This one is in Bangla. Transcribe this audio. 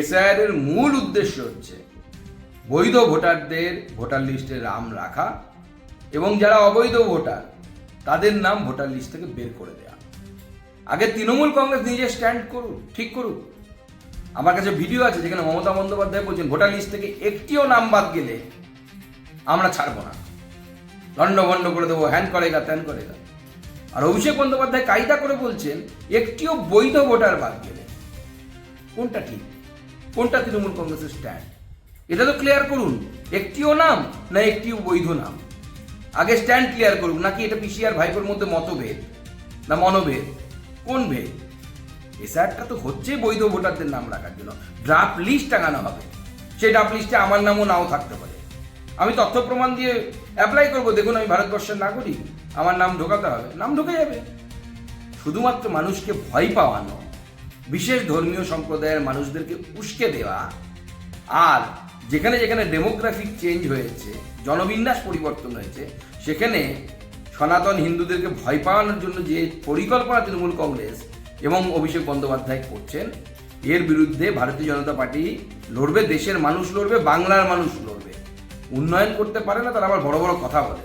এসআইআরের মূল উদ্দেশ্য হচ্ছে বৈধ ভোটারদের ভোটার লিস্টে নাম রাখা এবং যারা অবৈধ ভোটার, তাদের নাম ভোটার লিস্ট থেকে বের করে দেওয়া আগে তৃণমূল কংগ্রেস নিজে স্ট্যান্ড করুক, ঠিক করুক। আমার কাছে ভিডিও আছে যেখানে মমতা বন্দ্যোপাধ্যায় বলছেন, ভোটার লিস্ট থেকে একটিও নাম বাদ গেলে আমরা ছাড়বো না। দণ্ড ভণ্ড করে দেবো, হ্যান করেগা ত্যান করেগা আর অভিষেক বন্দ্যোপাধ্যায় কায়দা করে বলছেন, একটিও বৈধ ভোটার বাদ গেলে। কোনটা ঠিক? কোনটা তৃণমূল কংগ্রেসের স্ট্যান্ড এটা তো ক্লিয়ার করুন, একটিও নাম না একটিও বৈধ নাম। আগে স্ট্যান্ড ক্লিয়ার করুন নাকি এটা পিসিআর ভাইপোর মধ্যে মতভেদ না মনোভেদ? কোন ভেদ? এসআরটা তো হচ্ছে বৈধ ভোটারদের নাম রাখার জন্য। ড্রাফট লিস্ট টাঙানো হবে। সেই ড্রাফট লিস্টে আমার নামও নাও থাকতে পারে। আমি তথ্য প্রমাণ দিয়ে অ্যাপ্লাই করব। দেখুন, আমি ভারতবর্ষের নাগরিক। আমার নাম ঢোকাতে হবে। নাম ঢুকে যাবে। শুধুমাত্র মানুষকে ভয় পাওয়ানো বিশেষ ধর্মীয় সম্প্রদায়ের মানুষদেরকে উস্কে দেওয়া। আর যেখানে যেখানে ডেমোগ্রাফিক চেঞ্জ হয়েছে, জনবিন্যাস পরিবর্তন হয়েছে, সেখানে সনাতন হিন্দুদেরকে ভয় পাওয়ানোর জন্য যে পরিকল্পনা তৃণমূল কংগ্রেস এবং অভিষেক বন্দ্যোপাধ্যায় করছেন, এর বিরুদ্ধে ভারতীয় জনতা পার্টি লড়বে, দেশের মানুষ লড়বে, বাংলার মানুষ লড়বে। উন্নয়ন করতে পারে না, তারা আবার বড় বড় কথা বলে।